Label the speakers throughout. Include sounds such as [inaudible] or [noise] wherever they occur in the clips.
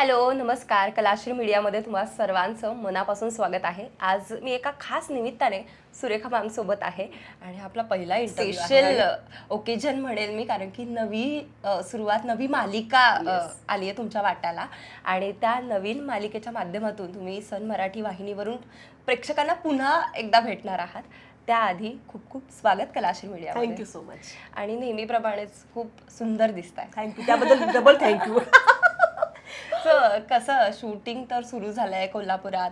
Speaker 1: Hello नमस्कार. कलाश्री मीडियामध्ये तुम्हा सर्वांचं मनापासून स्वागत आहे. आज मी एका खास निमित्ताने सुरेखा मॅम सोबत आहे आणि आपला पहिला स्पेशल ओकेजन म्हणेल मी कारण की नवी सुरुवात नवी मालिका आली आहे तुमच्या वाट्याला. आणि त्या नवीन मालिकेच्या माध्यमातून तुम्ही सन मराठी वाहिनीवरून प्रेक्षकांना पुन्हा एकदा भेटणार आहात. त्याआधी खूप खूप स्वागत Kalashri media
Speaker 2: thank you so much
Speaker 1: आणि नेहमीप्रमाणेच खूप सुंदर दिसत आहे
Speaker 2: थँक्यू त्याबद्दल डबल थँक्यू [laughs]
Speaker 1: सो कसं शूटिंग तर सुरू झालंय कोल्हापुरात.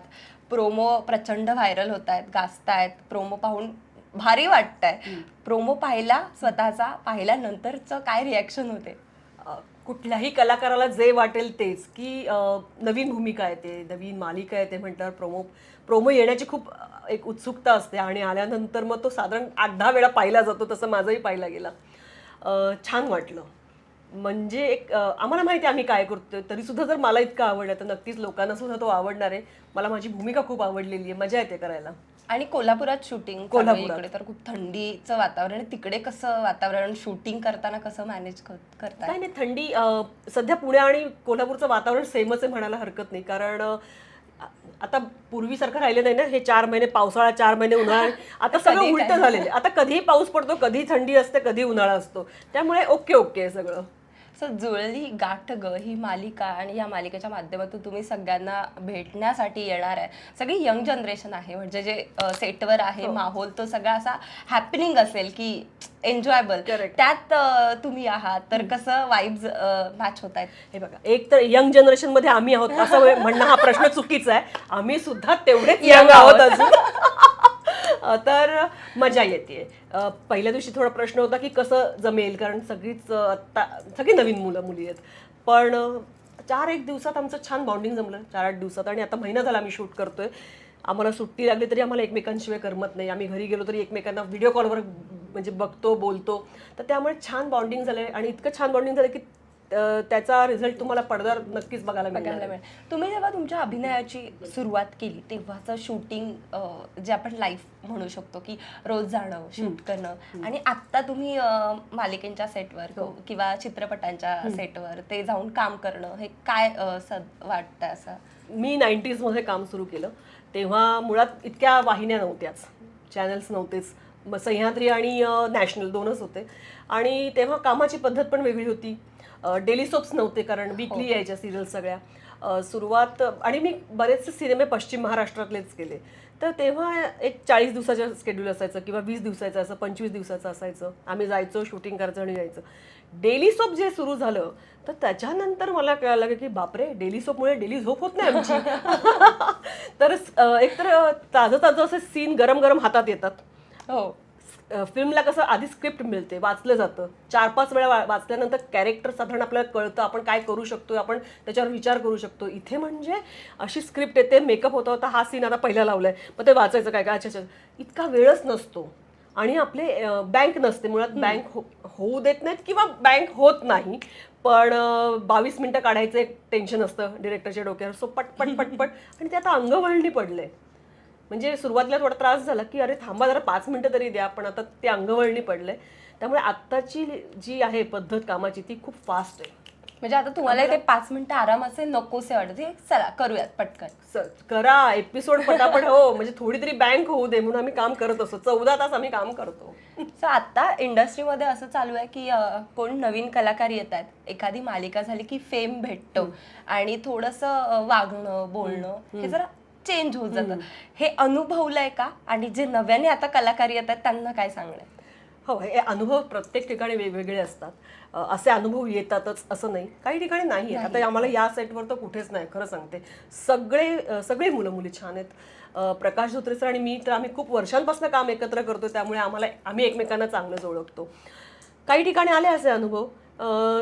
Speaker 1: प्रोमो प्रचंड व्हायरल होत आहेत गाजतायत. प्रोमो पाहून भारी वाटतंय. प्रोमो पाहिला स्वतःचा पाहिल्यानंतरचं काय रिॲक्शन होते?
Speaker 2: कुठल्याही कलाकाराला जे वाटेल तेच. की नवीन भूमिका आहे ते नवीन मालिका आहे ते म्हटल्यावर प्रोमो प्रोमो येण्याची खूप एक उत्सुकता असते आणि आल्यानंतर मग तो साधारण आठ दहा वेळा पाहिला जातो तसं माझंही पाहिला गेला. छान वाटलं. म्हणजे एक आम्हाला माहिती आहे आम्ही काय करतोय. तरी सुद्धा जर मला इतकं आवडलं तर नक्कीच लोकांना सुद्धा तो आवडणार आहे. मला माझी भूमिका खूप आवडलेली आहे. मजा येते करायला.
Speaker 1: आणि कोल्हापुरात शूटिंग
Speaker 2: कोल्हापुरात.
Speaker 1: इकडे. तर खूप थंडीचं वातावरण. तिकडे कसं वातावरण? शूटिंग करताना कसं मॅनेज करताय?
Speaker 2: काय नाही थंडी सध्या पुणे आणि कोल्हापूरचं वातावरण सेमच आहे म्हणायला हरकत नाही. कारण आता पूर्वीसारखं राहिलं नाही ना हे चार महिने पावसाळा चार महिने उन्हाळा. [laughs] आता सगळं उलट? झालेलं आता कधीही पाऊस पडतो कधी थंडी असते कधी उन्हाळा असतो. त्यामुळे ओके ओके आहे सगळं.
Speaker 1: सो जुळली गाठ ग ही मालिका आणि या मालिकेच्या माध्यमातून तुम्ही सगळ्यांना भेटण्यासाठी येणार आहे सगळी यंग जनरेशन आहे म्हणजे जे सेटवर आहे
Speaker 2: हो.
Speaker 1: माहोल तो सगळा असा हॅपनिंग असेल की एन्जॉयबल. त्यात तुम्ही आहात तर कसं वाईब्स मॅच होत आहेत
Speaker 2: हे बघा एक तर यंग जनरेशनमध्ये आम्ही आहोत असं वे- [laughs] म्हणणं हा प्रश्न चुकीचा आहे आम्ही सुद्धा तेवढेच यंग आहोत. अजून तर मजा येते. पहिल्या दिवशी थोडा प्रश्न होता की कसं जमेल कारण सगळीच आत्ता सगळी नवीन मुलं मुली आहेत. पण चार एक दिवसात आमचं छान बॉन्डिंग जमलं. चार आठ दिवसात आणि आता महिना झाला आम्ही शूट करतोय. आम्हाला सुट्टी लागली तरी आम्हाला एकमेकांशिवाय करमत नाही. आम्ही घरी गेलो तरी एकमेकांना व्हिडिओ कॉलवर म्हणजे बघतो बोलतो. तर त्यामुळे छान बॉन्डिंग आहे आणि इतकं छान बॉन्डिंग झालं की त्याचा रिझल्ट तुम्हाला पडद्यावर नक्कीच बघायला
Speaker 1: बघायला. मिळेल. तुम्ही जेव्हा तुमच्या अभिनयाची सुरुवात केली तेव्हाचं शूटिंग जे आपण लाईफ म्हणू शकतो की रोज जाणं शूट करणं आणि आत्ता तुम्ही मालिकेच्या सेटवर
Speaker 2: हो.
Speaker 1: किंवा चित्रपटांच्या सेटवर ते जाऊन काम करणं हे काय वाटतं असं?
Speaker 2: मी नाईन्टीजमध्ये काम सुरू केलं. तेव्हा मुळात इतक्या वाहिन्या नव्हत्याच. चॅनल्स नव्हतेच. सह्याद्री आणि नॅशनल दोनच होते. आणि तेव्हा कामाची पद्धत पण वेगळी होती. डेली सोप्स नव्हते कारण विकली यायच्या सिरियल सगळ्या. सुरुवात आणि मी बरेचसे सिनेमे पश्चिम महाराष्ट्रातलेच केले. तर तेव्हा एक चाळीस दिवसाचं स्केड्यूल असायचं किंवा वीस दिवसाचं असं पंचवीस दिवसाचं असायचं. आम्ही जायचो शूटिंग करायचं आणि यायचं. डेली सोप जे सुरू झालं तर त्याच्यानंतर मला कळायला लागलं की बापरे डेली सोपमुळे डेली झोप होत नाही आमची. [laughs] तर एकतर ताजं ताजं असे सीन गरम गरम हातात येतात.
Speaker 1: हो.
Speaker 2: फिल्मला कसं आधी स्क्रिप्ट मिळते वाचलं जातं. चार पाच वेळा वा- वाचल्यानंतर कॅरेक्टर साधारण आपल्याला कळतं आपण काय करू शकतो आपण त्याच्यावर विचार करू शकतो इथे म्हणजे अशी स्क्रिप्ट येते मेकअप होता होता हा सीन आता पहिला लावलाय. मग ते वाचायचं काय काय अच्छा अच्छा. इतका वेळच नसतो. आणि आपले बँक नसते. मुळात बँक हो होऊ देत नाहीत किंवा बँक होत नाही. पण बावीस मिनटं काढायचं एक टेन्शन असतं डिरेक्टरच्या डोक्यावर. सो पट पट पट पट आणि ते आता अंगवळणी पडले म्हणजे सुरुवातीला थोडा त्रास झाला की अरे थांबा जरा पाच मिनिटं तरी द्या. पण आता ते अंगवळणी पडले त्यामुळे आत्ताची जी आहे पद्धत कामाची ती खूप फास्ट आहे.
Speaker 1: म्हणजे आता तुम्हाला ते पाच मिनिटं आरामाचे नकोसे वाटत चला करूयात पटकन.
Speaker 2: करा एपिसोड पटापट हो. म्हणजे थोडी तरी बँक होऊ दे म्हणून आम्ही काम करत असतो. चौदा तास आम्ही काम करतो.
Speaker 1: सो आता इंडस्ट्रीमध्ये असं चालू आहे की कोण नवीन कलाकार येत आहेत. एखादी मालिका झाली की फेम भेटतो. आणि थोडंसं वागणं बोलणं हे जरा चेंज होत जातं. हे अनुभवलंय का? आणि जे नव्याने आता कलाकार येत आहेत त्यांना काय सांगणं?
Speaker 2: हो हे अनुभव प्रत्येक ठिकाणी वेगवेगळे असतात. असे अनुभव येतातच असं नाही. काही ठिकाणी नाही आहेत आता आम्हाला या सेटवर तर कुठेच नाही खरं सांगते. सगळे सगळे मुलं मुली छान आहेत. प्रकाश धोत्रे सर आणि मी तर आम्ही खूप वर्षांपासून काम एकत्र करतो त्यामुळे आम्हाला आम्ही एकमेकांना चांगलंच ओळखतो. काही ठिकाणी आले असे अनुभव?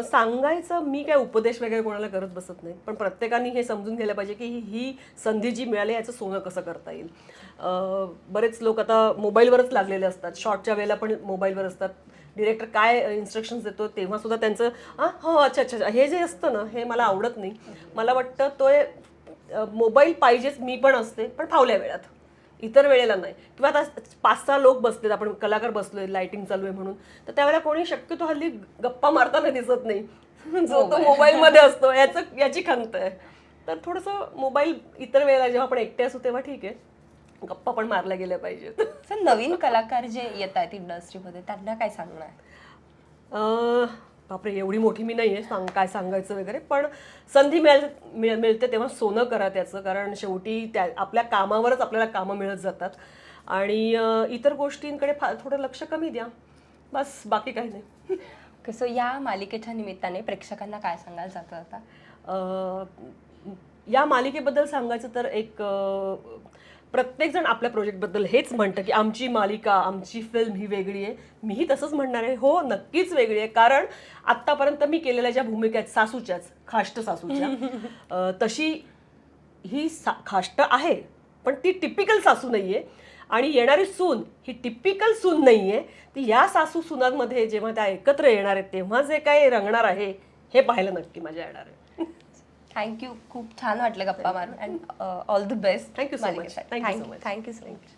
Speaker 2: सांगायचं मी काय उपदेश वगैरे कोणाला करत बसत नाही. पण प्रत्येकाने हे समजून घ्यायला पाहिजे की ही- संधी जी मिळाली याचं सोनं कसं करता येईल. बरेच लोक आता मोबाईलवरच लागलेले असतात. शॉर्टच्या वेळेला पण मोबाईलवर असतात. डिरेक्टर काय इन्स्ट्रक्शन्स देतो तेव्हा सुद्धा त्यांचं हां हो अच्छा अच्छा अच्छा. हे जे असतं ना हे मला आवडत नाही. मला वाटतं तो मोबाईल पाहिजेच मी पण असते पण फावल्या वेळात. इतर वेळेला नाही. किंवा आता पाच सहा लोक बसलेत आपण कलाकार बसलोय लाइटिंग चालू आहे म्हणून. तर त्यावेळेला कोणी शक्यतो हल्ली गप्पा मारताना दिसत नाही. जो तो मोबाईलमध्ये असतो याचं याची खंत आहे. तर थोडंसं मोबाईल इतर वेळेला जेव्हा आपण एकटे असू तेव्हा ठीक आहे. गप्पा पण मारल्या गेल्या पाहिजेत.
Speaker 1: सर नवीन कलाकार जे येत आहेत इंडस्ट्रीमध्ये त्यांना काय सांगणार?
Speaker 2: अं, बापरे एवढी मोठी मी नाही आहे सांग काय सांगायचं वगैरे पण संधी मिळेल मिळ- मिळते तेव्हा सोनं करा त्याचं कारण शेवटी त्या आपल्या कामावरच आपल्याला कामं मिळत जातात. आणि इतर गोष्टींकडे फार थोडं लक्ष कमी द्या. बस बाकी काही नाही.
Speaker 1: कसं या मालिकेच्या निमित्ताने प्रेक्षकांना काय सांगायला जातं आता?
Speaker 2: या मालिकेबद्दल सांगायचं तर एक प्रत्येकजण आपल्या प्रोजेक्टबद्दल हेच म्हणतं की आमची मालिका आमची फिल्म ही वेगळी आहे. मीही तसंच म्हणणार आहे. हो नक्कीच वेगळी आहे. कारण आत्तापर्यंत मी केलेल्या ज्या भूमिका आहेत सासूच्याच खाष्ट सासूच्या [laughs] तशी ही सा खाष्ट आहे पण ती टिपिकल सासू नाहीये. आणि येणारी सून ही टिपिकल सून नाहीये. ती या सासू सुनांमध्ये जेव्हा त्या एकत्र येणार आहेत तेव्हा जे काही रंगणार आहे हे पाहायला नक्की मजा येणार आहे.
Speaker 1: थँक्यू खूप छान वाटलं गप्पा मारून. And all the best
Speaker 2: so much. Thank you so much.
Speaker 1: Thank you so much